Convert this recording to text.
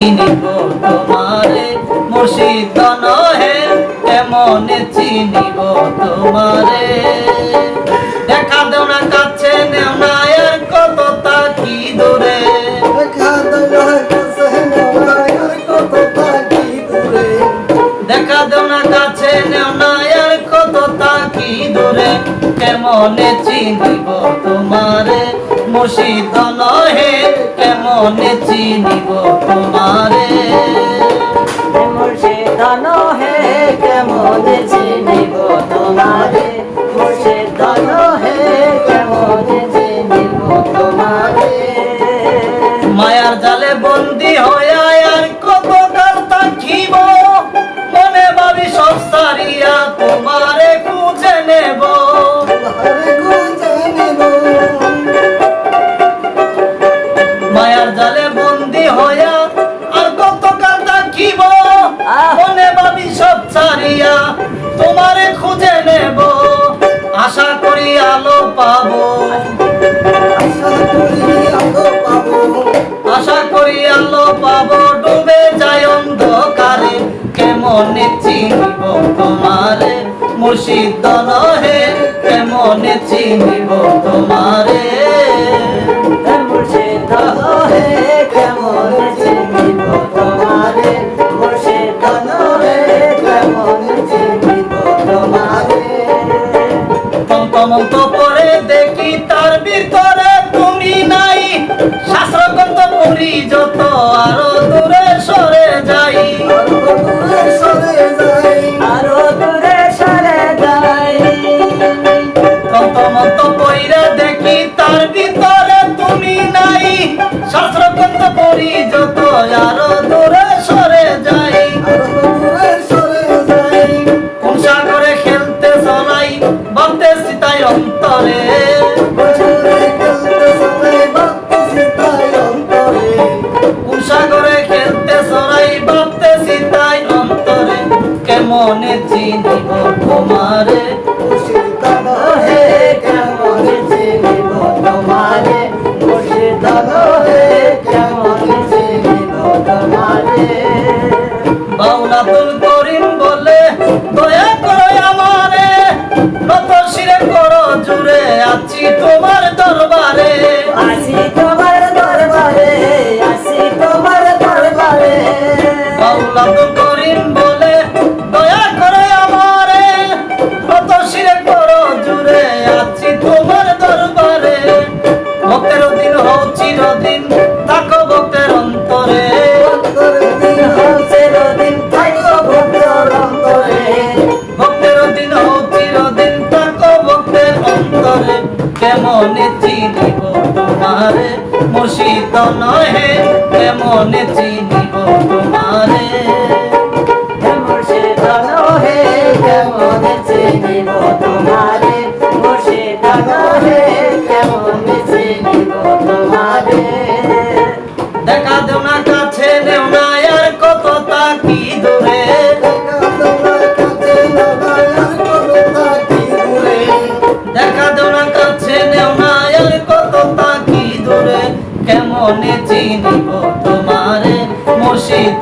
তোমারে মুর্শিদ নহে চিনিব তোমারে? দেখা দেও না কাছে নেও না আর কত তাকি দূরে? দেখা দেও না কাছে নেও না আর কত তাকি দূরে? কেমনে চিনিব তোমারে? মুর্শিদ নহে, কেমনে চিনিব তোমারে? মুর্শিদান হে কেমন চিনিব তোমারে? মুর্শিদান হে কেমন চিনিব তোমারে? মায়ার জালে বন্দি হইয়া আর কত কাল থাকিব? মনে ভাবি সব সারিয়া তোমারে খুঁজে হইয়া আর কত কাল থাকিব মনে ভাবি সব ছাড়িয়া তোমারে খুঁজে নেব। আশা করি আলো পাবো। আশা করি আলো পাবো। ডুবে যায় অন্ধকারে। কেমনে চিনিব তোমারে? মুর্শিদ নহে কেমনে চিনিব তোমারে? মুর্শিদান তন্তমন্ত পরে দেখি কেমনে চিনিব তোমারে? হে কেমন চিনিব তোমারে? মুর্শিদান হে কেমন চিনিব তোমারে? বাউলাতুল করিম বলে দয়া করো আমারে নত শিরে করো জুড়ে আছি তোমার দরবারে। আসি তোমার দরবারে আসি তোমার দরবারে। বাউলাতুল চিনিব তোমারে মুশিত নহে কেমনে চিনিব চিনিব তোমারে মুর্শিদ